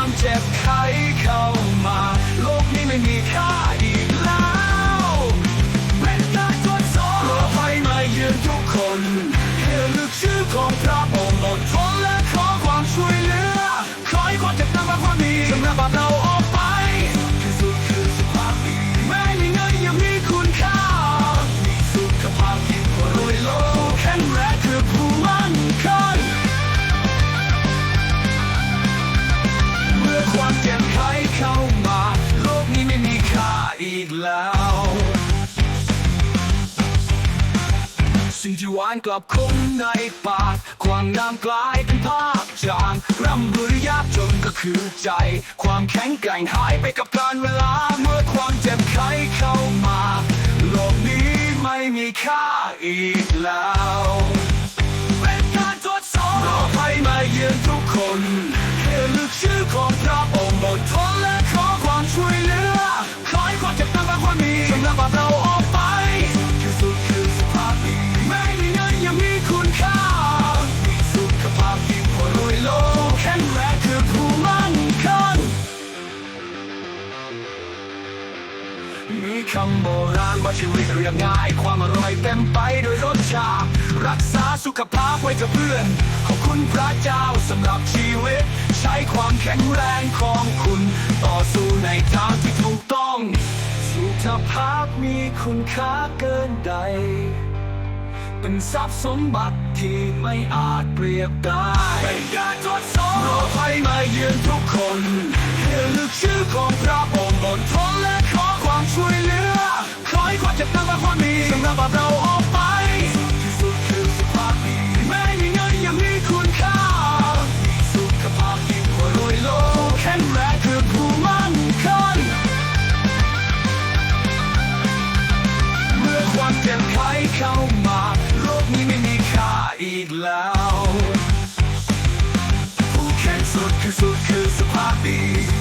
ความเจ็บไข้เข้ามา โลกนี้ไม่มีค่า สิ่งที่หวานกลับคงในปาก ความน้ำกลายเป็นภาพจางร่ำรวยยากจนก็คือใจ ความแข็งแกร่งหายไปกับการเวลา เมื่อความเจ็บไข้เข้ามา โลกนี้ไม่มีค่าอีกแล้ว มีคำโบราณว่าชีวิตเรียบง่าย ความอร่อยเต็มไปด้วยรสชาติรักษาสุขภาพไว้เถอะเพื่อน ขอบคุณพระเจ้าสำหรับชีวิต ใช้ความแข็งแรงของคุณ ต่อสู้ในทางที่ถูกต้อง สุขภาพมีคุณค่าเกินใด เป็นทรัพย์สมบัติที่ไม่อาจเปรียบได้ เป็นการทดสอบรอภัยมาเยือนทุกคน Cause, cause, cause poppy.